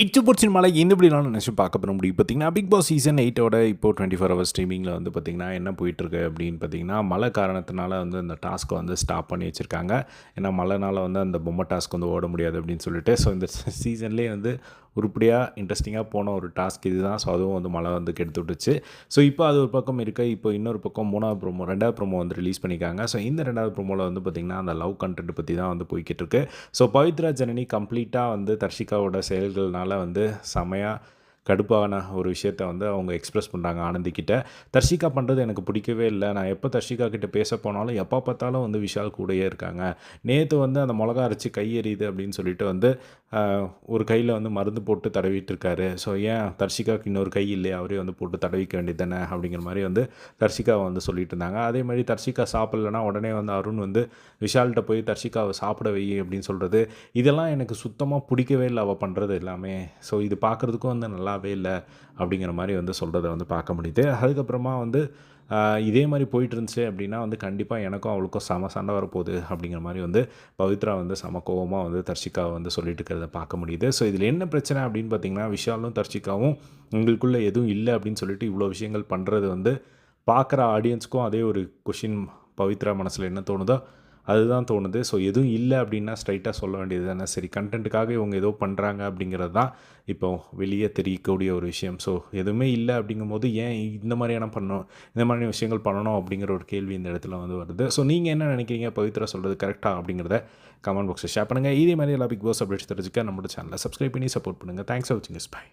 இச்சு பொறிச்சின் மலை இந்த இப்படிலாம் நினச்சி பார்க்க போகிற முடியும் பார்த்தீங்கன்னா பிக் பாஸ் சீசன் எயிட்டோட இப்போ டுவெண்ட்டி ஃபோர் ஹவர் ஸ்ட்ரீமிங்கில் வந்து பார்த்திங்கன்னா என்ன போயிட்டுருக்கு அப்படின்னு பார்த்தீங்கன்னா மழை காரணத்தினால வந்து அந்த டாஸ்க்கை வந்து ஸ்டாப் பண்ணி வச்சுருக்காங்க. ஏன்னா மழைனால வந்து அந்த பொம்மை டாஸ்க் வந்து ஓட முடியாது அப்படின்னு சொல்லிட்டு. ஸோ இந்த சீசன்லேயே வந்து உருப்படியாக இன்ட்ரெஸ்டிங்காக போன ஒரு டாஸ்க் இதுதான். ஸோ அதுவும் வந்து மழை வந்து கெடுத்து விட்டுச்சு. ஸோ இப்போ அது ஒரு பக்கம் இருக்க. இப்போ இன்னொரு பக்கம் மூணாவது ப்ரோமோ ரெண்டாவது ப்ரோமோ வந்து ரிலீஸ் பண்ணியிருக்காங்க. ஸோ இந்த ரெண்டாவது ப்ரோமோவில் வந்து பார்த்திங்கன்னா அந்த லவ் கண்டென்ட் பற்றி தான் வந்து போய்கிட்டு இருக்கு ஸோ பவித்ரா ஜனனி கம்ப்ளீட்டாக வந்து தர்ஷிகாவோட செயல்கள்னால வந்து செமையாக கடுப்பான ஒரு விஷயத்த வந்து அவங்க எக்ஸ்ப்ரெஸ் பண்ணுறாங்க ஆனந்திக்கிட்ட தர்ஷிகா பண்ணுறது எனக்கு பிடிக்கவே இல்லை. நான் எப்போ தர்ஷிகா கிட்ட பேச போனாலும் எப்போ பார்த்தாலும் வந்து விஷால் கூடயே இருக்காங்க. நேற்று வந்து அந்த மிளகா அரைச்சி கை எறியுது அப்படின்னு சொல்லிட்டு வந்து ஒரு கையில் வந்து மருந்து போட்டு தடவிட்டு இருக்காரு. ஸோ ஏன் தர்ஷிகாவுக்கு இன்னொரு கை இல்லையா? அவரே வந்து போட்டு தடவிக்க வேண்டியது தானே? அப்படிங்கிற மாதிரி வந்து தர்ஷிகாவை வந்து சொல்லிட்டு இருந்தாங்க. அதே மாதிரி தர்ஷிகா சாப்பிட்லன்னா உடனே வந்து அருண் வந்து விஷால்கிட்ட போய் தர்ஷிகாவை சாப்பிட வை அப்படின்னு சொல்கிறது இதெல்லாம் எனக்கு சுத்தமாக பிடிக்கவே இல்லை. அவள் பண்ணுறது எல்லாமே. ஸோ இது பார்க்குறதுக்கும் வந்து நல்லா நல்லாவே இல்லை அப்படிங்கிற மாதிரி வந்து சொல்கிறத வந்து பார்க்க முடியுது. அதுக்கப்புறமா வந்து இதே மாதிரி போயிட்டு இருந்துச்சு அப்படின்னா வந்து கண்டிப்பாக எனக்கும் அவளுக்கும் செம சண்டை வரப்போகுது அப்படிங்கிற மாதிரி வந்து பவித்ரா வந்து செம கோவமாக வந்து தர்ஷிகாவை வந்து சொல்லிட்டு இருக்கிறத பார்க்க முடியுது. ஸோ இதில் என்ன பிரச்சனை அப்படின்னு பார்த்தீங்கன்னா விஷாலும் தர்ஷிகாவும் உங்களுக்குள்ளே எதுவும் இல்லை அப்படின்னு சொல்லிட்டு இவ்வளோ விஷயங்கள் பண்ணுறது வந்து பார்க்குற ஆடியன்ஸுக்கும் அதே ஒரு கொஷின் பவித்ரா மனசில் என்ன தோணுதோ அதுதான் தோணுது. ஸோ எதுவும் இல்லை அப்படின்னா ஸ்ட்ரைட்டாக சொல்ல வேண்டியது தானே சரி கண்டென்ட்டுக்காக இவங்க ஏதோ பண்ணுறாங்க அப்படிங்கிறது தான் இப்போ வெளியே தெரியக்கூடிய ஒரு விஷயம். ஸோ எதுவுமே இல்லை அப்படிங்கும்போது ஏன் இந்த மாதிரியான பண்ணணும் இந்த மாதிரியான விஷயங்கள் பண்ணணும் அப்படிங்கிற ஒரு கேள்வி இந்த இடத்துல வந்து வருது. ஸோ நீங்கள் என்ன நினைக்கிறீங்க? பவித்ரா சொல்கிறது கரெக்டாக அப்படிங்கிறத கமெண்ட் பாக்ஸில் ஷேர் பண்ணுங்கள் இதே மாதிரி எல்லா பிக் பாஸ் அப்டேட்ஸ் தெரிஞ்சுக்க நம்மளோட சேனலை சப்ஸ்கிரைப் பண்ணி சப்போர்ட் பண்ணுங்கள் தேங்க்ஸ் ஃபார் வாட்சிங் பை